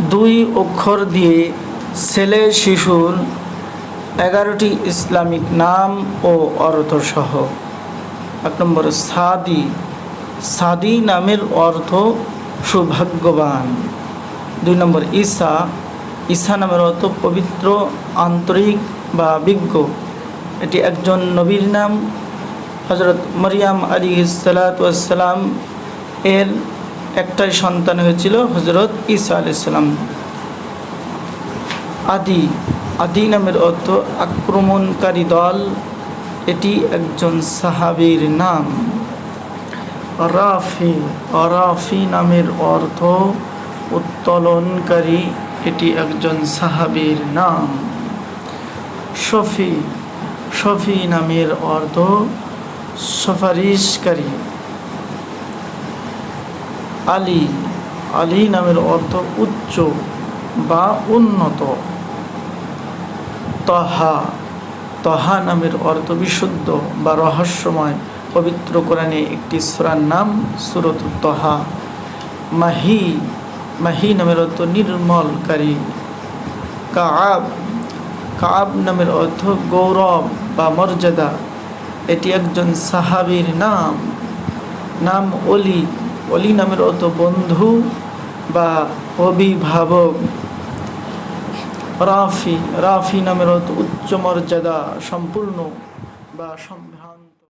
দুই অক্ষর দিয়ে ছেলে শিশুর এগারোটি ইসলামিক নাম ও অর্থসহ। এক নম্বর, সাদি। সাদি নামের অর্থ সৌভাগ্যবান। দুই নম্বর, ঈসা। ঈসা নামের অর্থ পবিত্র, আন্তরিক বা বিজ্ঞ। এটি একজন নবীর নাম। হজরত মরিয়াম আলী সালাতাম এর একটাই সন্তান হয়েছিল হজরত ঈসা আলাইসাল্লাম আদি আদি নামের অর্থ আক্রমণকারী দল। এটি একজন সাহাবীর নাম। রাফি রাফি নামের অর্থ উত্তোলনকারী। এটি একজন সাহাবীর নাম। শফি শফি নামের অর্থ সুপারিশকারী। আলী আলী নামের অর্থ উচ্চ বা উন্নত। তহা তহা নামের অর্থ বিশুদ্ধ বা রহস্যময়। পবিত্র কোরআনে একটি সুরার নাম সুরত তহা। মাহি মাহি নামের অর্থ নির্মলকারী। কাব কাব নামের অর্থ গৌরব বা মর্যাদা। এটি একজন সাহাবীর নাম। নাম অলি অলি নামের অত বন্ধু বা অভিভাবক রাফি রাফি নামের অত উচ্চ মর্যাদা সম্পূর্ণ বা সম্ভ্রান্ত